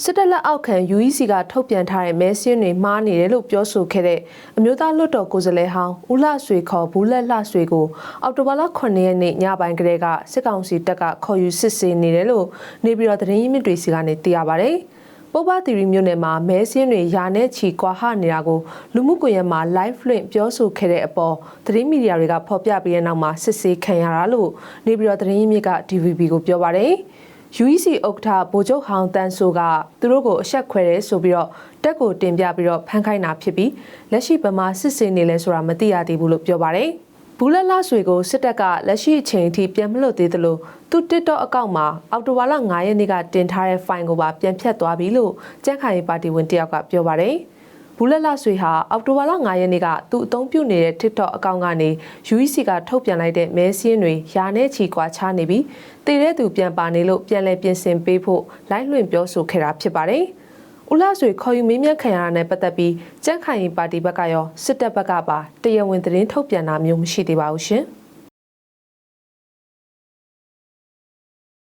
စစ်တပ်လက်အောက်ခံ UEC ကထုတ်ပြန်ထားတဲ့မဲစင်းတွေမှားနေတယ်လို့ပြောဆိုခဲ့တဲ့အမျိုးသားလွှတ်တော်ကိုယ်စားလှယ်ဟောင်းဦးလှဆွေခေါ်ဘူးလက်လှဆွေကိုအောက်တိုဘာလ9ရက်နေ့ညပိုင်းကလေးကစစ်ကောင်စီတပ်ကခေါ်ယူစစ်ဆေးနေတယ်လို့နေပြည်တော်သတင်းရင်းမြစ်တွေစီကနေသိရပါဗျ။ပုပ္ပသီရီမြို့နယ်မှာမဲစင်းတွေယာနဲ့ချီကွာဟနေတာကိုလူမှုကွန်ရက်မှာ live လွှင့်ပြောဆိုခဲ့တဲ့အပေါ်သတင်းမီဒီယာတွေကဖော်ပြပြီးတဲ့နောက်မှာစစ်ဆေးခံရတာလို့နေပြည်တော်သတင်းရင်းမြစ်က DVB ကိုပြောပါတယ်။ UEC ဥက္ကဋ္ဌဗိုလ်ချုပ်ဟောင်းတန်းဆိုးကသူတို့ကိုအဆက်ခွဲတယ်ဆိုပြီးတော့တက်ကိုတင်ပြပြီးတော့ဖမ်းခိုင်းတာဖြစ်ပြီးလက်ရှိဗမာစစ်စင်နေလဲဆိုတာမသိရသေးဘူးလို့ပြောပါတယ်။ဘူးလက်လဆွေကိုစစ်တပ်ကလက်ရှိအချိန်အထိပြန်မလွတ်သေးသလိုသူ TikTok အကောင့်မှာအော်တိုဝါလာ9ရက်နေ့ကတင်ထားတဲ့ file ကိုပါပြန်ဖြတ်သွားပြီလို့ကြန့်ခိုင်ရေးပါတီဝင်တယောက်ကပြောပါတယ်။ ဘူးလက်လဆွေဟာအောက်တိုဘာလ9ရက်နေ့ကသူအသုံးပြုနေတဲ့ TikTok အကောင့်ကနေ UEC ကထုတ်ပြန်လိုက်တဲ့မဲစင်းတွေယာနဲ့ချီကွာချနေပြီးတည်တဲ့သူပြန်ပါနေလို့ပြန်လည်ပြင်ဆင်ပေးဖို့လိုက်လွှင့်ပြောဆိုခဲ့တာဖြစ်ပါတယ်။ဦးလာဆွေခေါ်ယူမေးမြန်းခံရတာနဲ့ပတ်သက်ပြီးကြန့်ခိုင်ရေးပါတီဘက်ကရောစစ်တပ်ဘက်ကပါတရားဝင်သတင်းထုတ်ပြန်တာမျိုးမရှိသေးပါဘူးရှင်။